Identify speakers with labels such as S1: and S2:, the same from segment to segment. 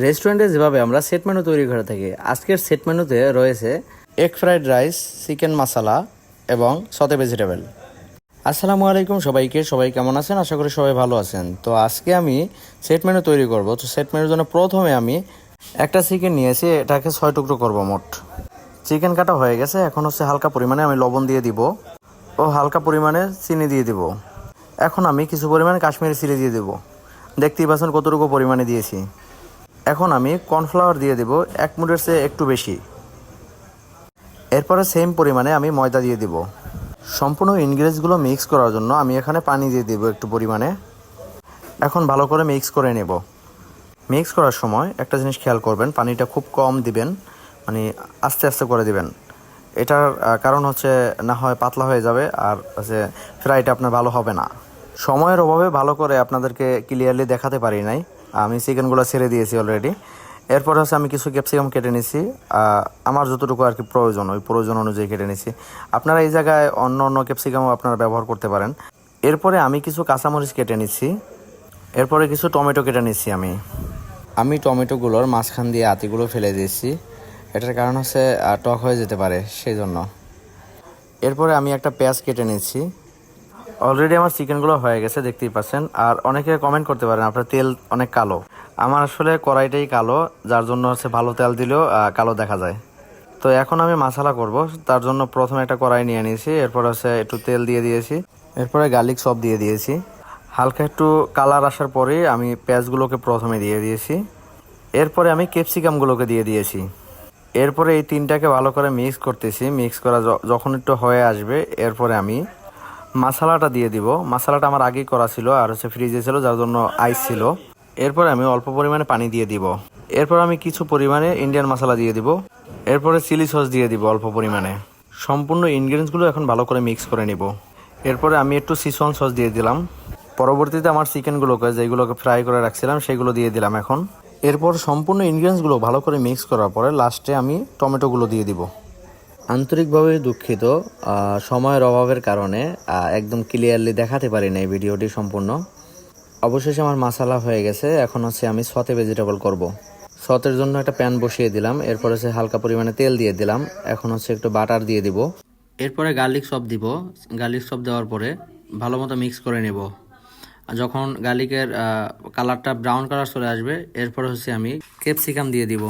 S1: রেস্টুরেন্টে যেভাবে আমরা সেট মেনু তৈরি করে থাকি, আজকের সেট মেনুতে রয়েছে egg fried rice chicken masala এবং সতে ভেজিটেবল আসসালামু আলাইকুম সবাইকে, সবাই কেমন আছেন? আশা করি সবাই ভালো আছেন। তো আজকে আমি সেট মেনু তৈরি করব। তো সেট মেনুর জন্য প্রথমে আমি একটা চিকেন নিয়েছি, এটাকে ছয় টুকরো করব মোট। চিকেন কাটা হয়ে গেছে, এখন হচ্ছে হালকা পরিমাণে আমি লবণ দিয়ে দিব ও হালকা পরিমাণে চিনি দিয়ে দিব। এখন আমি কিছু পরিমাণে কাশ্মীরি চিলি দিয়ে দিব। দেখতেই পাচ্ছেন কতটুকু পরিমাণে দিয়েছি। এখন আমি কর্নফ্লাওয়ার দিয়ে দেব এক মুঠের চেয়ে একটু বেশি। এরপরে সেম পরিমাণে আমি ময়দা দিয়ে দিব। সম্পূর্ণ ইনগ্রেডিয়েন্টসগুলো মিক্স করার জন্য আমি এখানে পানি দিয়ে দেব একটু পরিমাণে। এখন ভালো করে মিক্স করে নেব। মিক্স করার সময় একটা জিনিস খেয়াল করবেন, পানিটা খুব কম দিবেন মানে আস্তে আস্তে করে দিবেন। এটার কারণ হচ্ছে না হয় পাতলা হয়ে যাবে আর হচ্ছে ফ্রাইটা আপনার ভালো হবে না। সময়ের অভাবে ভালো করে আপনাদেরকে ক্লিয়ারলি দেখাতে পারি নাই। আমি চিকেনগুলো ছেড়ে দিয়েছি অলরেডি এরপর হচ্ছে আমি কিছু ক্যাপসিকাম কেটে নিছি। আমার যতটুকু আর কি প্রয়োজন, ওই প্রয়োজন অনুযায়ী কেটে নিছি। আপনারা এই জায়গায় অন্য অন্য ক্যাপসিকামও আপনারা ব্যবহার করতে পারেন। এরপরে আমি কিছু কাঁচামরিচ কেটে নিচ্ছি এরপরে কিছু টমেটো কেটে নিচ্ছি আমি। আমি টমেটোগুলোর মাঝখান দিয়ে আতিগুলো ফেলে দিয়েছি। এটার কারণ হচ্ছে টক হয়ে যেতে পারে সেই জন্য এরপরে আমি একটা পেঁয়াজ কেটে নিচ্ছি অলরেডি আমার চিকেনগুলো হয়ে গেছে, দেখতেই পাচ্ছেন। আর অনেকে কমেন্ট করতে পারেন, আপনার তেল অনেক কালো। আমার আসলে কড়াইটাই কালো, যার জন্য হচ্ছে ভালো তেল দিলেও কালো দেখা যায়। তো এখন আমি মশলা করব, তার জন্য প্রথমে একটা কড়াই নিয়ে নিয়েছি, এরপর হচ্ছে একটু তেল দিয়ে দিয়েছি, এরপরে গার্লিক সব দিয়ে দিয়েছি। হালকা একটু কালার আসার পরে আমি পেঁয়াজগুলোকে প্রথমে দিয়ে দিয়েছি। এরপরে আমি ক্যাপসিকামগুলোকে দিয়ে দিয়েছি। এরপরে এই তিনটাকে ভালো করে মিক্স করতেছি। মিক্স করা যখন একটু হয়ে আসবে, এরপরে আমি মশলাটা দিয়ে দিব। মশলাটা আমার আগেই করা ছিল আর হচ্ছে ফ্রিজে ছিল, যার জন্য আইস ছিল। এরপরে আমি অল্প পরিমাণে পানি দিয়ে দিব। এরপর আমি কিছু পরিমাণে ইন্ডিয়ান মশলা দিয়ে দিব। এরপরে চিলি সস দিয়ে দিব অল্প পরিমাণে। সম্পূর্ণ ইনগ্রিডিয়েন্টসগুলো এখন ভালো করে মিক্স করে নিব। এরপরে আমি একটু সিসন সস দিয়ে দিলাম। পরবর্তীতে আমার চিকেনগুলোকে যেগুলোকে ফ্রাই করে রাখছিলাম, সেগুলো দিয়ে দিলাম এখন। এরপর সম্পূর্ণ ইনগ্রিডিয়েন্টসগুলো ভালো করে মিক্স করার পরে লাস্টে আমি টমেটোগুলো দিয়ে দিব। আন্তরিকভাবে দুঃখিত সময়ের অভাবের কারণে একদম ক্লিয়ারলি দেখাতে পারি না এই ভিডিওটি সম্পূর্ণ। অবশেষে আমার মশলা হয়ে গেছে, এখন হচ্ছে আমি সতে ভেজিটেবল করব। সতের জন্য একটা প্যান বসিয়ে দিলাম, এরপর হচ্ছে হালকা পরিমাণে তেল দিয়ে দিলাম, এখন হচ্ছে একটু বাটার দিয়ে দিব। এরপরে গার্লিক সব দিব গার্লিক সব দেওয়ার পরে ভালো মতো মিক্স করে নেব। যখন গার্লিকের কালারটা ব্রাউন কালার চলে আসবে, এরপরে হচ্ছে আমি ক্যাপসিকাম দিয়ে দিব।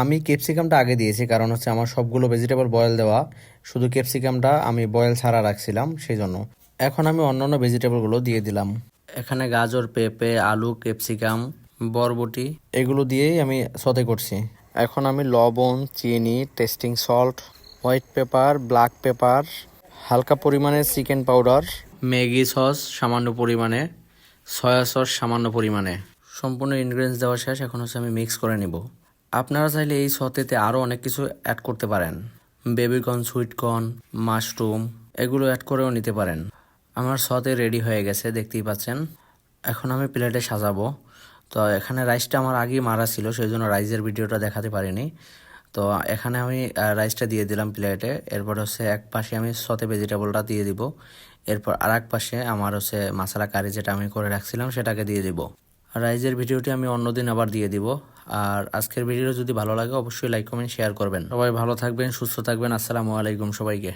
S1: আমি ক্যাপসিকামটা আগে দিয়েছি, কারণ হচ্ছে আমার সবগুলো ভেজিটেবল বয়েল দেওয়া। শুধু ক্যাপসিকামটা আমি বয়েল ছাড়া রাখছিলাম সেই জন্য এখন আমি অন্যান্য ভেজিটেবলগুলো দিয়ে দিলাম। এখানে গাজর, পেঁপে, আলু ক্যাপসিকাম বরবটি, এগুলো দিয়েই আমি সতে করছি। এখন আমি লবণ, চিনি testing salt white pepper black pepper হালকা পরিমাণে চিকেন পাউডার ম্যাগি সস সামান্য পরিমাণে সয়া সস সামান্য পরিমাণে। সম্পূর্ণ ইনগ্রিডিয়েন্টস দেওয়া শেষ, এখন হচ্ছে আমি মিক্স করে নিব। আপনারা চাইলে এই সতেতে আরও অনেক কিছু অ্যাড করতে পারেন। Baby corn, sweet corn, mushroom, এগুলো অ্যাড করেও নিতে পারেন। আমার সতে রেডি হয়ে গেছে, দেখতেই পাচ্ছেন। এখন আমি প্লেটে সাজাবো। তো এখানে রাইসটা আমার আগেই মারা ছিল সেই জন্য রাইসের ভিডিওটা দেখাতে পারিনি। তো এখানে আমি রাইসটা দিয়ে দিলাম প্লেটে। এরপর হচ্ছে এক পাশে আমি সতে ভেজিটেবলটা দিয়ে দিব। এরপর আর এক পাশে আমার হচ্ছে মশলা কারি যেটা আমি করে রাখছিলাম, সেটাকে দিয়ে দিব। রাইজের ভিডিওটি আমি অন্যদিন আবার দিয়ে দিব। আর আজকের ভিডিও যদি ভালো লাগে, অবশ্যই লাইক কমেন্ট শেয়ার করবেন। সবাই ভালো থাকবেন, সুস্থ থাকবেন। আসসালামু আলাইকুম সবাইকে।